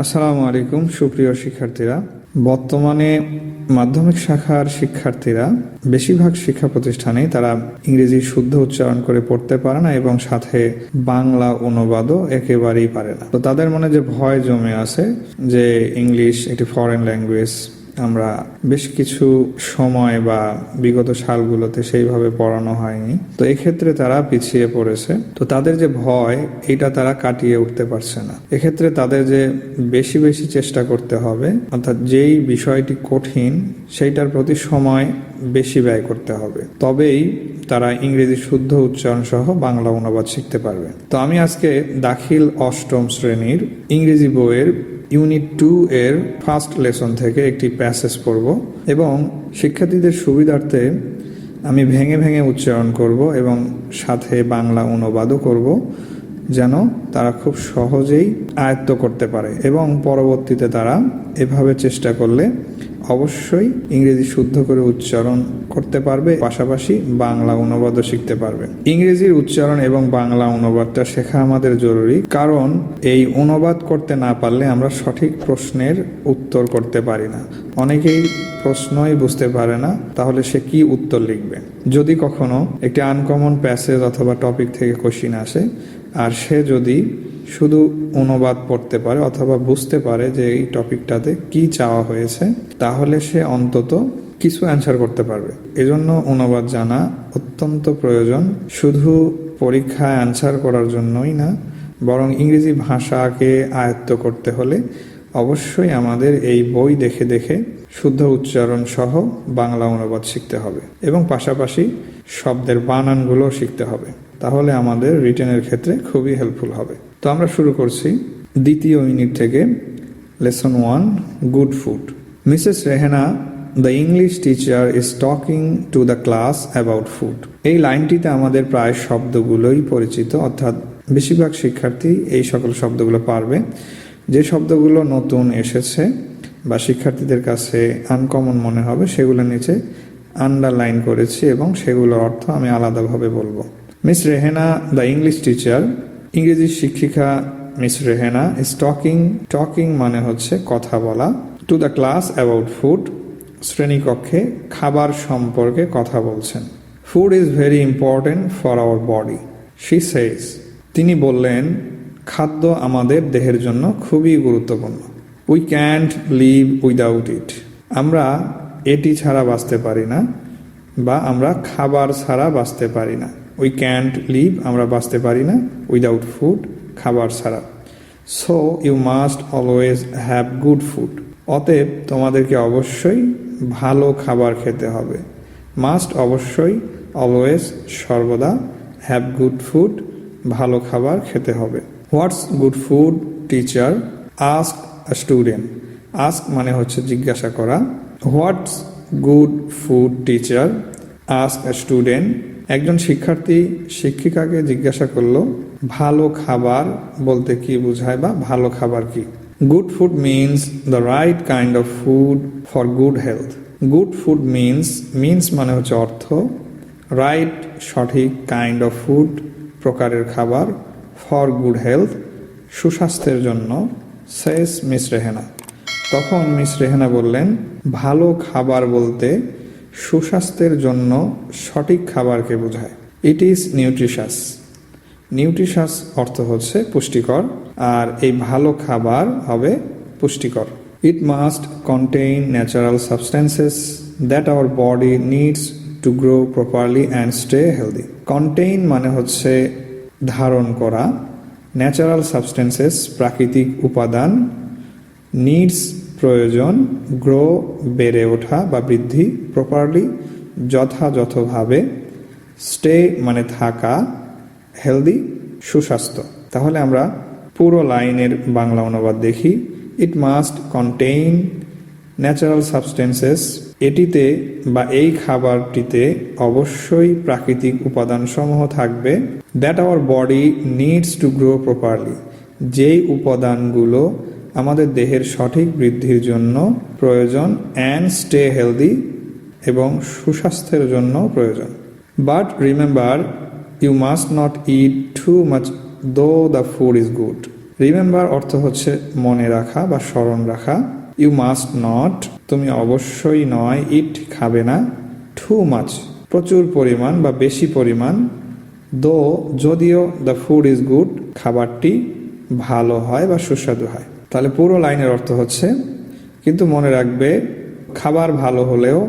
আসসালামু আলাইকুম, সুপ্রিয় শিক্ষার্থীরা। বর্তমানে মাধ্যমিক শাখার শিক্ষার্থীরা বেশিরভাগ শিক্ষা প্রতিষ্ঠানে তারা ইংরেজি শুদ্ধ উচ্চারণ করে পড়তে পারে না এবং সাথে বাংলা অনুবাদও একেবারেই পারে না। তো তাদের মনে যে ভয় জমে আছে যে ইংলিশ একটি ফরেন ল্যাঙ্গুয়েজ আমরা বেশ কিছু সময় বা বিগত সালগুলোতে সেইভাবে পড়ানো হয়নি। তো এক্ষেত্রে তারা পিছিয়ে পড়েছে। তো তাদের যে ভয়, এটা তারা কাটিয়ে উঠতে পারছে না। এক্ষেত্রে তাদের যে বেশি বেশি চেষ্টা করতে হবে, অর্থাৎ যেই বিষয়টি কঠিন, সেইটার প্রতি সময় বেশি ব্যয় করতে হবে। তবেই তারা ইংরেজি শুদ্ধ উচ্চারণ সহ বাংলা অনুবাদ শিখতে পারবে। তো আমি আজকে দাখিল অষ্টম শ্রেণির ইংরেজি বইয়ের ইউনিট টু এর ফার্স্ট লেসন থেকে একটি প্যাসেজ পড়ব এবং শিক্ষার্থীদের সুবিধার্থে আমি ভেঙে ভেঙে উচ্চারণ করব এবং সাথে বাংলা অনুবাদও করব যেন তারা খুব সহজেই আয়ত্ত করতে পারে এবং পরবর্তীতে তারা এভাবে চেষ্টা করলে অবশ্যই ইংরেজি শুদ্ধ করে উচ্চারণ করতে পারবে, পাশাপাশি বাংলা অনুবাদও শিখতে পারবে। ইংরেজির উচ্চারণ এবং বাংলা অনুবাদটা শেখা আমাদের জরুরি, কারণ এই অনুবাদ করতে না পারলে আমরা সঠিক প্রশ্নের উত্তর করতে পারি না। অনেকেই প্রশ্নই বুঝতে পারে না, তাহলে সে কি উত্তর লিখবে? যদি কখনো একটি আনকমন প্যাসেজ অথবা টপিক থেকে কোশ্চিন আসে, আর সে যদি শুধু অনুবাদ পড়তে পারে অথবা বুঝতে পারে যে এই টপিকটাতে কি চাওয়া হয়েছে, তাহলে সে অন্তত কিছু অ্যান্সার করতে পারবে। এজন্য অনুবাদ জানা অত্যন্ত প্রয়োজন। শুধু পরীক্ষায় অ্যান্সার করার জন্যই না, বরং ইংরেজি ভাষাকে আয়ত্ত করতে হলে অবশ্যই আমাদের এই বই দেখে দেখে শুদ্ধ উচ্চারণ সহ বাংলা অনুবাদ শিখতে হবে এবং পাশাপাশি শব্দের বানানগুলো শিখতে হবে। তাহলে আমাদের রিটেনের ক্ষেত্রে খুবই হেল্পফুল হবে। তো আমরা শুরু করছি দ্বিতীয় ইউনিট থেকে lesson one good food Mrs Rehena the English teacher is talking to the class about food এই লাইনটিতে আমাদের প্রায় শব্দগুলোই পরিচিত, অর্থাৎ বেশিরভাগ শিক্ষার্থী এই সকল শব্দগুলো পারবে। যে শব্দগুলো নতুন এসেছে বা শিক্ষার্থীদের কাছে আনকমন মনে হবে, সেগুলো নিচে আন্ডারলাইন করেছি এবং সেগুলোর অর্থ আমি আলাদাভাবে বলব। Miss Rehena the English teacher ইংরেজি শিক্ষিকা miss Rehena is talking talking মানে হচ্ছে কথা বলা to the class about food শ্রেণীকক্ষে খাবার সম্পর্কে কথা বলছেন। Food is very important for our body she says তিনি বললেন, খাদ্য আমাদের দেহের জন্য খুবই গুরুত্বপূর্ণ। We can't live without it আমরা এটি ছাড়া বাঁচতে পারি না, বা আমরা খাবার ছাড়া বাঁচতে পারি না। উই ক্যান্ট লিভ আমরা বাঁচতে পারি না উইদাউট ফুড খাবার ছাড়া। So you must always have good food অতএব, তোমাদেরকে অবশ্যই ভালো খাবার খেতে হবে। মাস্ট অবশ্যই অলওয়েজ সর্বদা হ্যাভ গুড ফুড ভালো খাবার খেতে হবে। What's good food teacher ask student ask মানে হচ্ছে জিজ্ঞাসা করা। What's good food teacher ask student একজন শিক্ষার্থী শিক্ষিকাকে জিজ্ঞাসা করল, ভালো খাবার বলতে কি বোঝায় বা ভালো খাবার কি? Good food means the right kind of food for good health good food means means মানে হচ্ছে অর্থ রাইট সঠিক কাইন্ড অফ ফুড প্রকারের খাবার ফর গুড হেলথ সুস্বাস্থ্যের জন্য শেষ মিস রেহেনা তখন মিস রেহেনা বললেন, ভালো খাবার বলতে সুস্বাস্থ্যের জন্য সঠিক খাবারকে বোঝায়। ইট ইজ নিউট্রিশাস নিউট্রিশাস অর্থ হচ্ছে পুষ্টিকর, আর এই ভালো খাবার হবে পুষ্টিকর। It must contain natural substances that our body needs to grow properly and stay healthy contain মানে হচ্ছে ধারণ করা। ন্যাচারাল সাবস্টেন্সেস প্রাকৃতিক উপাদান নিডস প্রয়োজন গ্রো, বেড়ে ওঠা বা বৃদ্ধি প্রপারলি যথাযথভাবে স্টে মানে থাকা হেলদি সুস্বাস্থ্য। তাহলে আমরা পুরো লাইনের বাংলা অনুবাদ দেখি। It must contain natural substances এটিতে বা এই খাবারটিতে অবশ্যই প্রাকৃতিক উপাদানসমূহ থাকবে। That our body needs to grow properly যেই উপাদানগুলো আমাদের দেহের সঠিক বৃদ্ধির জন্য প্রয়োজন অ্যান্ড স্টে হেলদি এবং সুস্বাস্থ্যের জন্য প্রয়োজন। But remember you must not eat too much though the food is good remember অর্থ হচ্ছে মনে রাখা বা স্মরণ রাখা। ইউ মাস্ট নট তুমি অবশ্যই নয় ইট খাবে না। টু মাছ প্রচুর পরিমাণ বা বেশি পরিমাণ। দো যদিও দ্য ফুড ইজ গুড খাবারটি ভালো হয় বা সুস্বাদু হয়। তাহলে পুরো লাইনের অর্থ হচ্ছে, কিন্তু মনে রাখবে, খাবার ভালো হলেও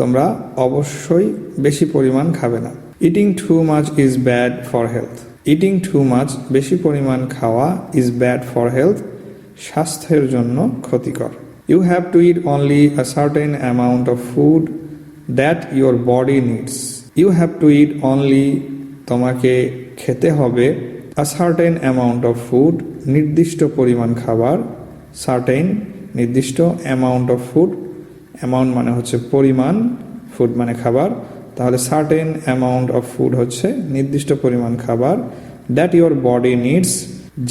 তোমরা অবশ্যই বেশি পরিমাণ খাবে না। Eating too much is bad for health eating too much বেশি পরিমাণ খাওয়া ইজ ব্যাড ফর হেলথ স্বাস্থ্যের জন্য ক্ষতিকর। You have to eat only a certain amount of food that your body needs you have to eat only তোমাকে খেতে হবে a certain amount of food নির্দিষ্ট পরিমাণ খাবার সার্টেন নির্দিষ্ট অ্যামাউন্ট অফ ফুড অ্যামাউন্ট মানে হচ্ছে পরিমাণ ফুড মানে খাবার, তাহলে সার্টেন অ্যামাউন্ট অফ ফুড হচ্ছে নির্দিষ্ট পরিমাণ খাবার দ্যাট ইউর বডি নিডস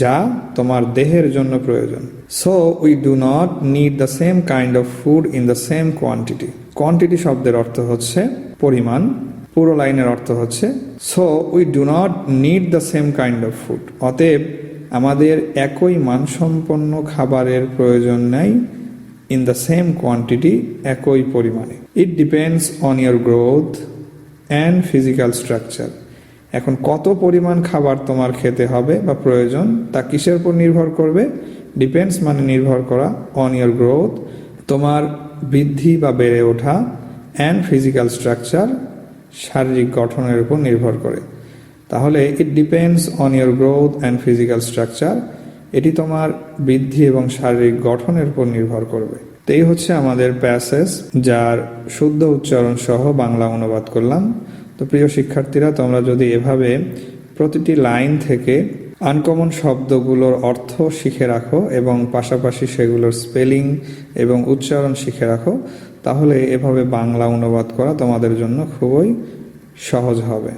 যা তোমার দেহের জন্য প্রয়োজন। So we do not need the same kind of food in the same quantity quantity শব্দের অর্থ হচ্ছে পরিমাণ। পুরো লাইনের অর্থ হচ্ছে so we do not need the same kind of food অতএব আমাদের একই মানসম্পন্ন খাবারের প্রয়োজন নেই ইন দ্য সেম কোয়ান্টিটি একই পরিমাণে। It depends on your growth and physical structure এখন কত পরিমাণ খাবার তোমার খেতে হবে বা প্রয়োজন, তা কিসের উপর নির্ভর করবে? ডিপেন্ডস মানে নির্ভর করা অন ইয়ার গ্রোথ তোমার বৃদ্ধি বা বেড়ে ওঠা অ্যান্ড ফিজিক্যাল স্ট্রাকচার শারীরিক গঠনের উপর নির্ভর করে। তাহলে it depends on your growth and physical structure এটি তোমার বৃদ্ধি এবং শারীরিক গঠনের উপর নির্ভর করবে। তো এই হচ্ছে আমাদের প্যাসেজ যার শুদ্ধ উচ্চারণ সহ বাংলা অনুবাদ করলাম। তো প্রিয় শিক্ষার্থীরা, তোমরা যদি এভাবে প্রতিটি লাইন থেকে আনকমন শব্দগুলোর অর্থ শিখে রাখো এবং পাশাপাশি সেগুলোর স্পেলিং এবং উচ্চারণ শিখে রাখো তাহলে এভাবে বাংলা অনুবাদ করা তোমাদের জন্য খুবই সহজ হবে।